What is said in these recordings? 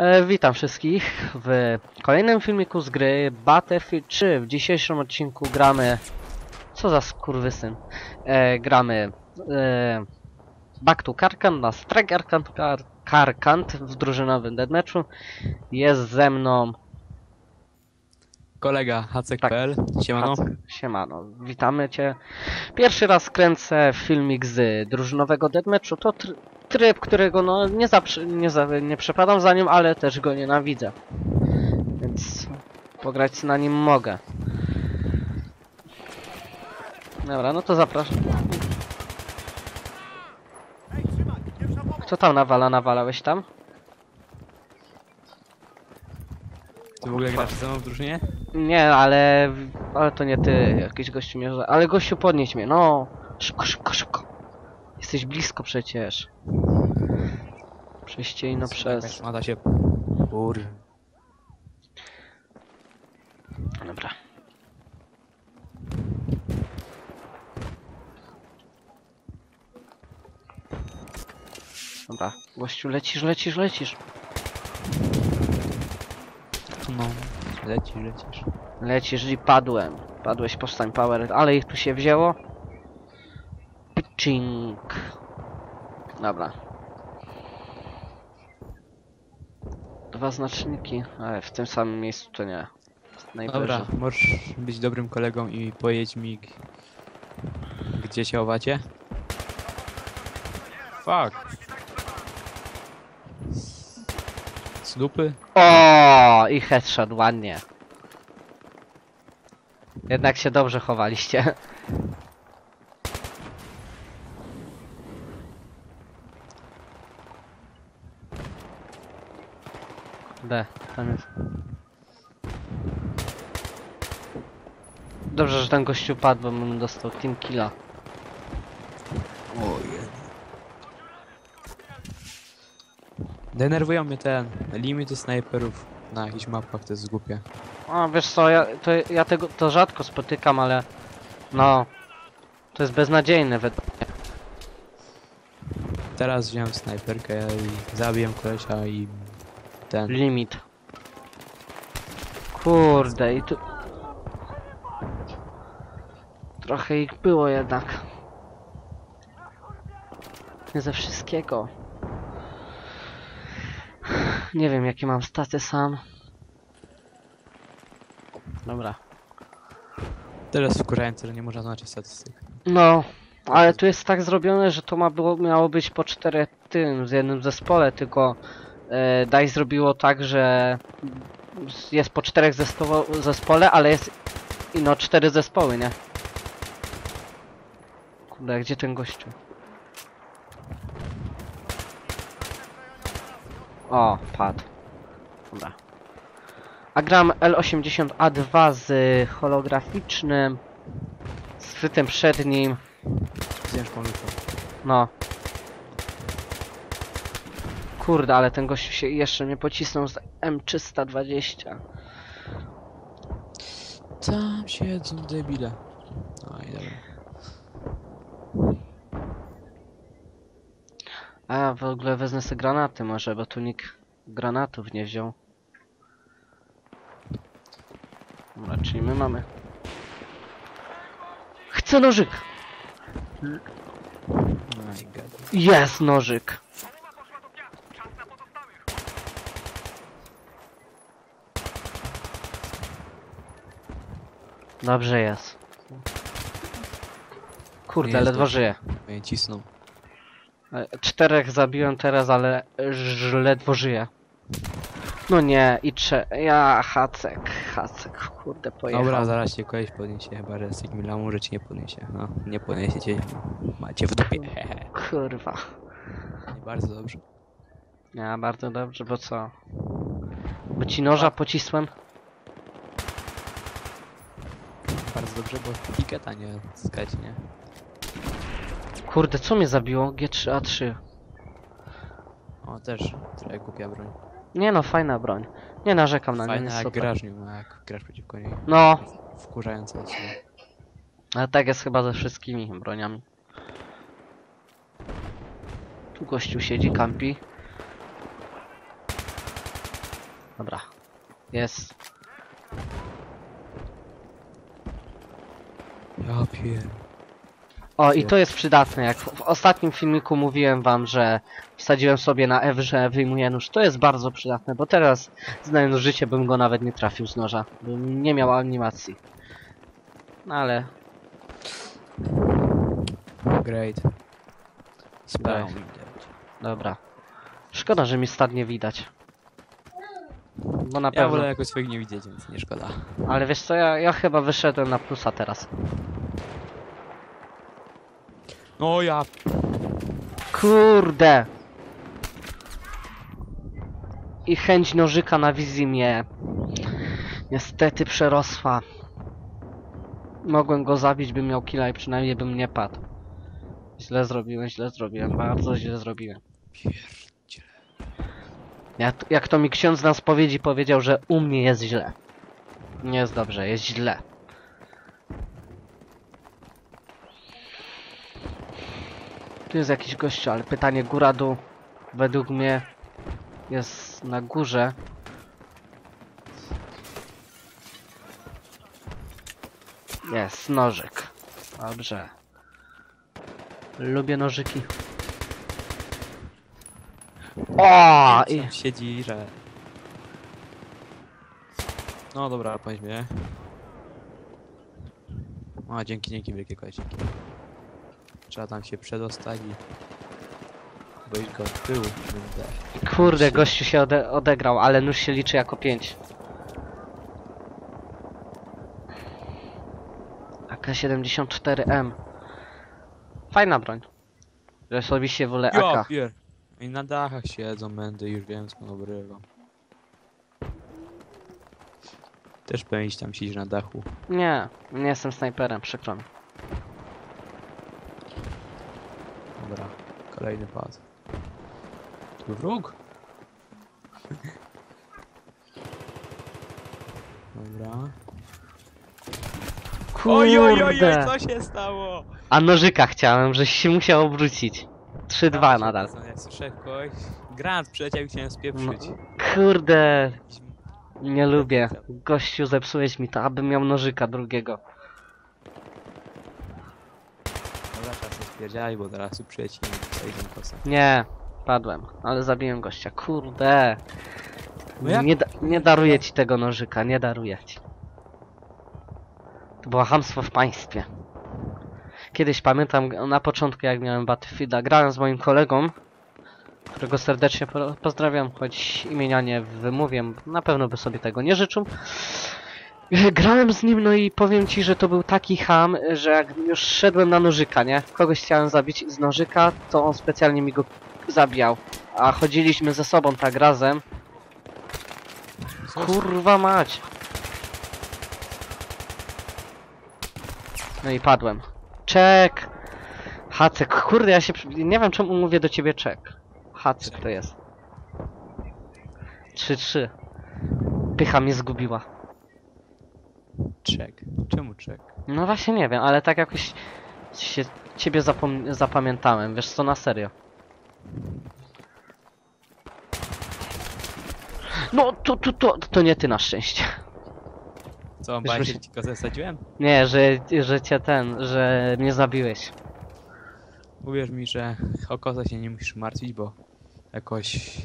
E, witam wszystkich w kolejnym filmiku z gry Battlefield 3. W dzisiejszym odcinku gramy... Co za skurwysyn? E, gramy... E, Back to Karkant na Striker Kar Karkant w drużynowym deathmatchu. Jest ze mną... Kolega Hacek.pl, siemano. Hacek. Siemano, witamy cię. Pierwszy raz kręcę filmik z drużynowego deathmatchu. To tr tryb, którego no nie, nie, za nie przepadam za nim, ale też go nienawidzę. Więc pograć na nim mogę. Dobra, no to zapraszam. Kto tam nawala? Nawalałeś tam? Ty w ogóle grasz ze mną w drużynie? Nie, ale... Ale to nie ty, jakiś gościu mnie... Ale gościu podnieś mnie, no! Szybko, szybko, szybko! Jesteś blisko przecież. Prześciej no przez... Mada się... Kur... Dobra. Dobra, gościu lecisz, lecisz, lecisz. No. Lecisz, lecisz. Lecisz i padłem. Padłeś po Stein Power, ale ich tu się wzięło. Pitching. Dobra. Dwa znaczniki, ale w tym samym miejscu to nie. Najwyżej. Dobra, możesz być dobrym kolegą i pojedź mi... Gdzie się chowacie? Fuck. Z dupy? O, i headshot, ładnie. Jednak się dobrze chowaliście. D, tam jest. Dobrze, że ten gościu padł, bo bym dostał team killa. Ojej. Denerwują mnie ten limity snajperów na jakichś mapach, to jest głupie. A wiesz co, ja, to, ja tego to rzadko spotykam, ale no to jest beznadziejne według Teraz wziąłem snajperkę i zabiłem kolesia i ten. limit. Kurde i tu trochę ich było jednak. Nie ze wszystkiego. Nie wiem jakie mam staty sam. Dobra. Teraz wkurzające, że nie można zobaczyć statystyk. No, ale tu jest tak zrobione, że to ma było, miało być po czterech tym w jednym zespole, tylko e, DICE zrobiło tak, że jest po czterech zespo- zespole, ale jest ino cztery zespoły, nie? Kurde, gdzie ten gościu? O, padł. Dobra. A gram L80A2 z holograficznym skrytym przed nim. Ciężką lutą. No. Kurde, ale ten gościu się jeszcze mnie pocisnął z M320. Tam siedzą debile. No i dobra. A ja w ogóle wezmę sobie granaty może, bo tu nikt granatów nie wziął. Dobra, czyli my mamy. Chcę nożyk! No. Jest nożyk! Dobrze jest. Kurde, ledwo żyje. Mnie cisną. E, Czterech zabiłem teraz, ale ledwo żyje. No nie, i trze... Ja, Hacek, Hacek, kurde, pojechał. Dobra, zaraz cię koleś podniesie, chyba że z takim lamu, że cię nie podniesie. No, nie podniesie cię. Macie w dupie. Kurwa. I bardzo dobrze. Ja, bardzo dobrze, bo co? Bo ci noża pocisłem? Bardzo dobrze, bo tiketa nie skać, nie? Kurde, co mnie zabiło? G3A3. O, też trochę głupia broń. Nie no, fajna broń. Nie narzekam na nią, Fajna jest jak super. grasz nią, a jak grasz przeciwko niej. No, Wkurzająca jest. ale tak jest chyba ze wszystkimi broniami. Tu gościu siedzi, kampi. Dobra. Jest. Ja pier... O, i to jest przydatne, jak w w ostatnim filmiku mówiłem wam, że wsadziłem sobie na F, że wyjmuję nóż. To jest bardzo przydatne, bo teraz, znając życie, bym go nawet nie trafił z noża. Bym nie miał animacji. No ale, Great. Widać. dobra. Szkoda, że mi stad nie widać. Bo na Ja pewno. wolę jakoś swoich nie widzieć, więc nie szkoda. Ale wiesz co, ja, ja chyba wyszedłem na plusa teraz. No ja... Kurde! I chęć nożyka na wizji mnie niestety przerosła. Mogłem go zabić, bym miał killa i przynajmniej bym nie padł. Źle zrobiłem, źle zrobiłem, bardzo źle zrobiłem. Jak, jak to mi ksiądz na spowiedzi powiedział, że u mnie jest źle. Nie jest dobrze, jest źle. Tu jest jakiś gościu, ale pytanie góra dół według mnie jest na górze. Jest nożyk. Dobrze. Lubię nożyki. O! I... Siedzi, że... No dobra, mnie. A, dzięki, dzięki, wielkie koleś, dzięki. Trzeba tam się przedostać i... Boisz go od tyłu, będę. Kurde, gościu się ode odegrał, ale nóż się liczy jako 5. AK-74M. Fajna broń. Ja osobiście wolę AK. pier... I na dachach siedzą mędy, już wiem skąd obrywam. Też powinieneś tam siedzieć na dachu. Nie, nie jestem snajperem, przykro mi. Dobra, kolejny pas. Tu wróg? Dobra. Kurde! co się stało? A nożyka chciałem, żeś się musiał obrócić. 3-2 nadal. Ja słyszę kogoś. Granat przyleciał i chciałem spieprzyć. Kurde, Jakiś- nie lubię. Gościu, zepsułeś mi to, abym miał nożyka drugiego. Dobra, czas się spierdziałaj, bo zaraz tu przyleci. Nie, padłem, ale zabiłem gościa. Kurde. No jak- Nie, da nie daruję ci tego nożyka, nie daruję ci. To było hamstwo w państwie. Kiedyś pamiętam na początku jak miałem Battlefielda, grałem z moim kolegą, którego serdecznie po pozdrawiam, choć imienia nie wymówię, na pewno by sobie tego nie życzył. Grałem z nim, no i powiem ci, że to był taki ham, że jak już szedłem na nożyka, nie? Kogoś chciałem zabić z nożyka, to on specjalnie mi go zabijał. A chodziliśmy ze sobą tak razem. Kurwa mać. No i padłem. Czek! Hacek, kurde, ja się... Nie wiem czemu mówię do ciebie czek. Hacek to jest. 3-3. Pycha mnie zgubiła. Czek. Czemu czek? No właśnie nie wiem, ale tak jakoś się ciebie zapamiętałem, wiesz co, na serio. No, to, to, to, to nie ty na szczęście. Co, że- się ci kozę sadziłem? Nie, że, że cię ten, że mnie zabiłeś. Uwierz mi, że o kozę się nie musisz martwić, bo jakoś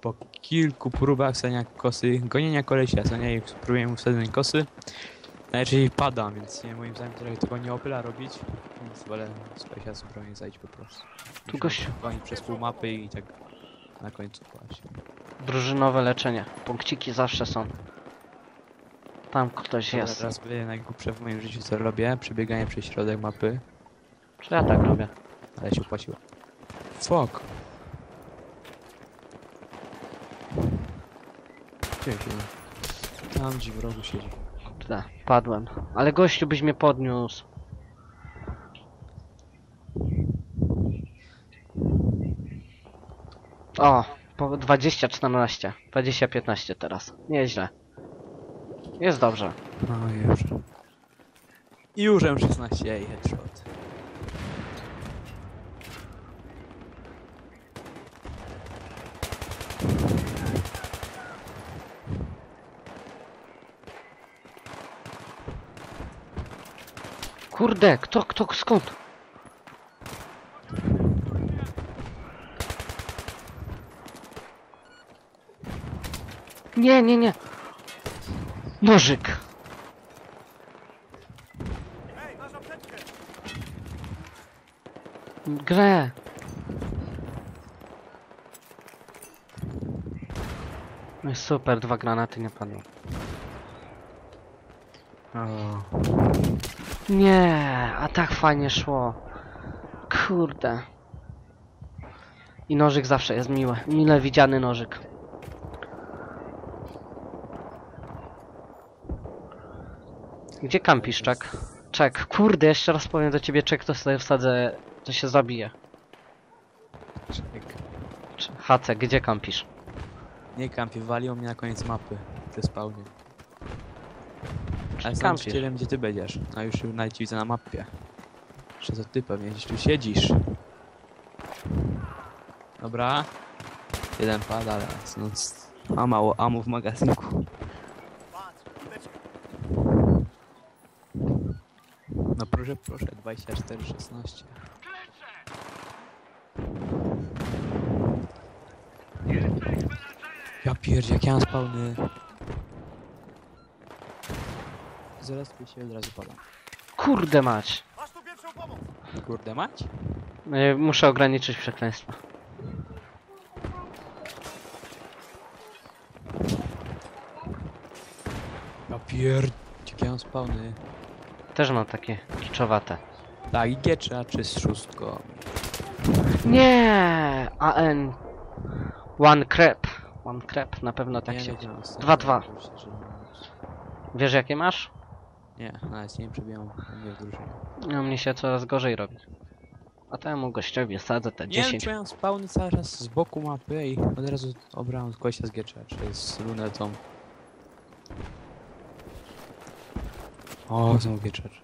po kilku próbach sania kosy, gonienia kolesia, sania i próbuję mu wsadzenia kosy, najczęściej padam, więc nie, moim zdaniem trochę tego nie opyla robić, więc wolę z kolesia zupełnie zajść po prostu. Tu gościu. Gonić przez pół mapy i tak na końcu właśnie. Drużynowe leczenie. Punkciki zawsze są. Tam ktoś Dobra, jest. Teraz będzie najgłupsze w moim życiu co robię, przebieganie przez środek mapy, Czy ja tak robię? ale się opłaciło. Fuck! Gdzie się? Tam gdzie w rogu siedzi. Kurde, padłem. Ale gościu byś mnie podniósł. O, po 20-14. 20-15 teraz. Nieźle. Jest dobrze. No już. I już M16 ej, headshot. Kurde, kto, kto, skąd? Nie, nie, nie. Nożyk. Grę. No super, dwa granaty nie padły. O. Nie, a tak fajnie szło. Kurde. I nożyk zawsze jest miły. Mile widziany nożyk. Gdzie kampisz, czek? Czek, kurde, jeszcze raz powiem do ciebie, czek, to sobie wsadzę, to się zabije. Czek. Cz- Hacek, gdzie kampisz? Nie kampi, waliło mnie na koniec mapy. Ty spałnie. Ale sam wiem, gdzie ty będziesz. A już ci widzę na mapie. Że to ty pewnie gdzieś tu siedzisz. Dobra. Jeden pada, ale no, ma mało amu w magazynku. No proszę, proszę, 24, 16. Ja pierdzie, jak ja mam spawny. Zaraz tu się od razu pada. Kurde mać. Kurde mać? Y, Muszę ograniczyć przekleństwa. Ja ja mam spawny. Też mam takie kiczowate. Tak, i giecza czy z szóstką. Nie, AN. One crep. One crep, na pewno tak Nie, się. Dwa, dwa. Wiesz jakie masz? Nie, nawet nie przebijam mnie w drużynie. No mnie się coraz gorzej robi. A temu gościowi sadzę te Nie wiem, 10. czy miałem spawny cały czas z boku mapy i od razu obrałem gościa z giecza, czy z lunetą. O, znowu gieczacz.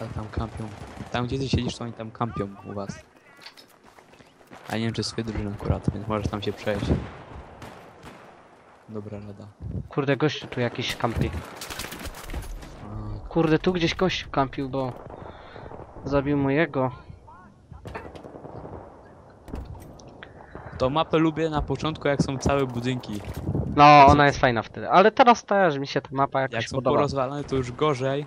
Ale tam kampią. Tam gdzie ty siedzisz, to oni tam kampią u was. A nie wiem, czy z drużyny akurat, więc możesz tam się przejść. Dobra rada. Kurde, gościu tu jakiś kampi. Kurde, tu gdzieś gościu kampił, bo zabił mojego. To mapę lubię na początku, jak są całe budynki. No, ona jest fajna wtedy. Ale teraz też mi się ta mapa Jak jakoś są podoba. porozwalane, to już gorzej.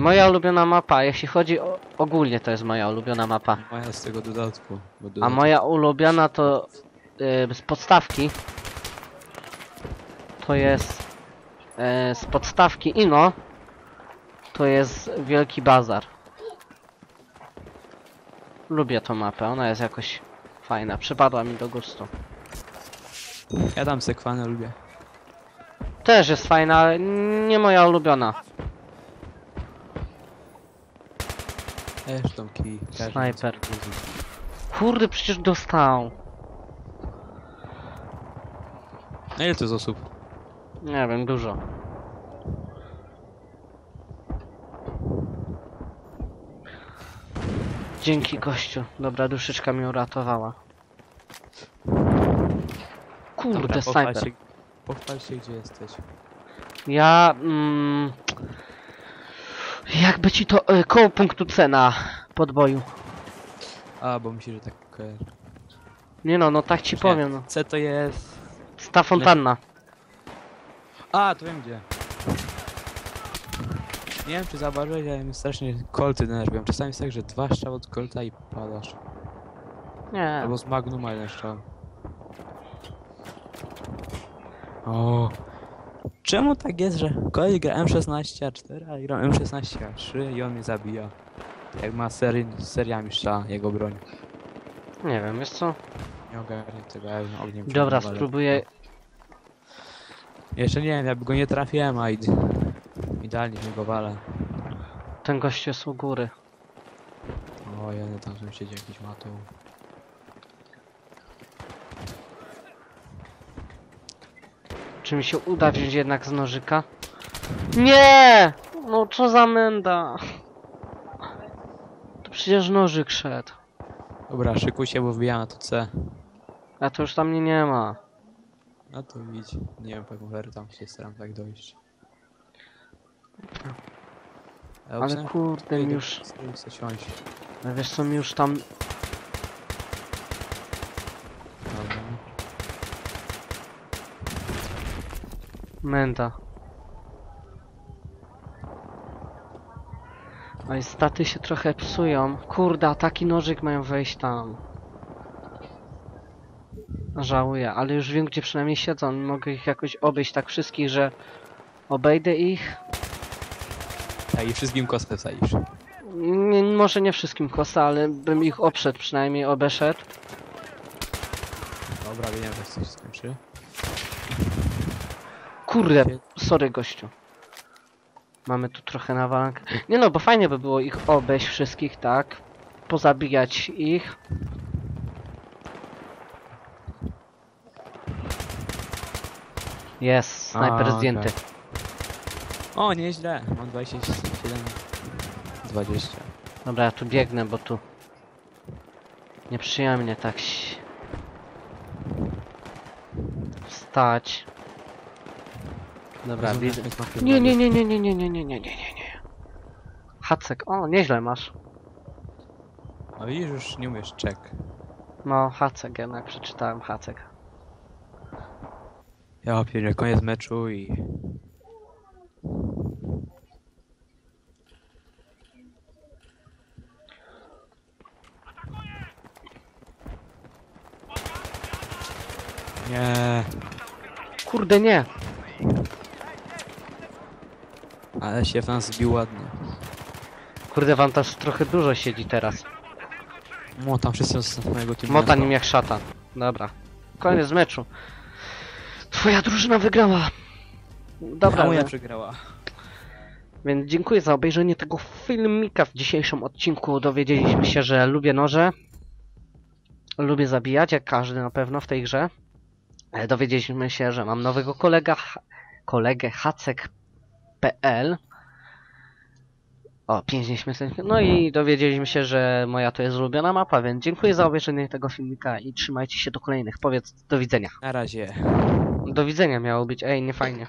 Moja ulubiona mapa, jeśli chodzi o... Ogólnie to jest moja ulubiona mapa. Moja z tego dodatku. Bo A dodatek- moja ulubiona to y, z podstawki. To jest y, z podstawki Ino. To jest Wielki Bazar. Lubię tą mapę, ona jest jakoś fajna, przypadła mi do gustu. Ja tam sekwanę lubię. Też jest fajna, ale nie moja ulubiona. Też tą kij. każdy Snajper. Kurde, przecież dostał. A ile to jest osób? Nie wiem, dużo. Dzięki gościu. Dobra, duszyczka mnie uratowała. Kurde, Dobra, pochwal snajper. się, pochwal się, gdzie jesteś. Ja... Mm, jakby ci to... Y, koło punktu C na podboju. A, bo myślę, że tak kojarzy. Nie no, no tak ci Nie. powiem. No. C to jest... Ta fontanna. A, to wiem gdzie. Nie wiem, czy zauważyłeś, ale mnie strasznie kolty denerwują. Czasami jest tak, że dwa strzały od kolta i padasz. Nie. Albo z magnuma jeden strzał. O. Czemu tak jest, że koleś gra M16A4, a gra M16A3 i on mnie zabija? Jak ma seri seriami strzela jego broń. Nie wiem, wiesz co? Nie ogarnię tego, ja ogniem Dobra, spróbuję... Jeszcze nie wiem, ja go nie trafiłem, a id idealnie w niego walę. Ten gość jest u góry. O, jeden tam tam siedzi jakiś matą. Czy mi się uda wziąć jednak z nożyka? Nie! No co za menda. To przecież nożyk szedł. Dobra, szykuj się, bo wbijam na to C. A to już tam mnie nie ma. No to idź. Nie wiem, cholerę tam się staram tak dojść. Ale kurde, mi już... Chcę siąść. No wiesz co, mi już tam... Dobra. Menda. No i staty się trochę psują. Kurde, a taki nożyk mają wejść tam. Żałuję, ale już wiem gdzie przynajmniej siedzą. Mogę ich jakoś obejść tak wszystkich, że obejdę ich. Tak, i wszystkim kostkę wsadzisz. Nie, może nie wszystkim kosa, ale bym ich obszedł przynajmniej, obeszedł. Dobra, wiem, że coś się skończy. Kurde, sorry gościu. Mamy tu trochę nawalankę. Nie no, bo fajnie by było ich obejść wszystkich, tak? Pozabijać ich. Jest, snajper A, zdjęty. okej. O, nieźle. Mam 27, 20. Dobra, ja tu biegnę, bo tu nieprzyjemnie tak wstać. Dobra, widzę. Nie, nie, nie, nie, nie, nie, nie, nie, nie, nie, nie, nie. Hacek, o, nieźle masz. No widzisz, już nie umiesz czek. No, Hacek jednak, przeczytałem Hacek. Ja opieram koniec meczu i... Nie, Kurde, nie. Ale się w nas zbił ładnie. Kurde, wam też trochę dużo siedzi teraz. No, tam wszyscy z mojego teamu. Mota nim jak szatan. Dobra. Koniec meczu. Twoja drużyna wygrała. Dobra, moja przegrała. Więc dziękuję za obejrzenie tego filmika w dzisiejszym odcinku. Dowiedzieliśmy się, że lubię noże. Lubię zabijać, jak każdy na pewno w tej grze. E, Dowiedzieliśmy się, że mam nowego kolega, kolegę Hacek.pl. O, pięknie śmiesznie. No i dowiedzieliśmy się, że moja to jest ulubiona mapa, więc dziękuję za obejrzenie tego filmika i trzymajcie się do kolejnych. Powiedz do widzenia. Na razie. Do widzenia miało być, ej, nie fajnie.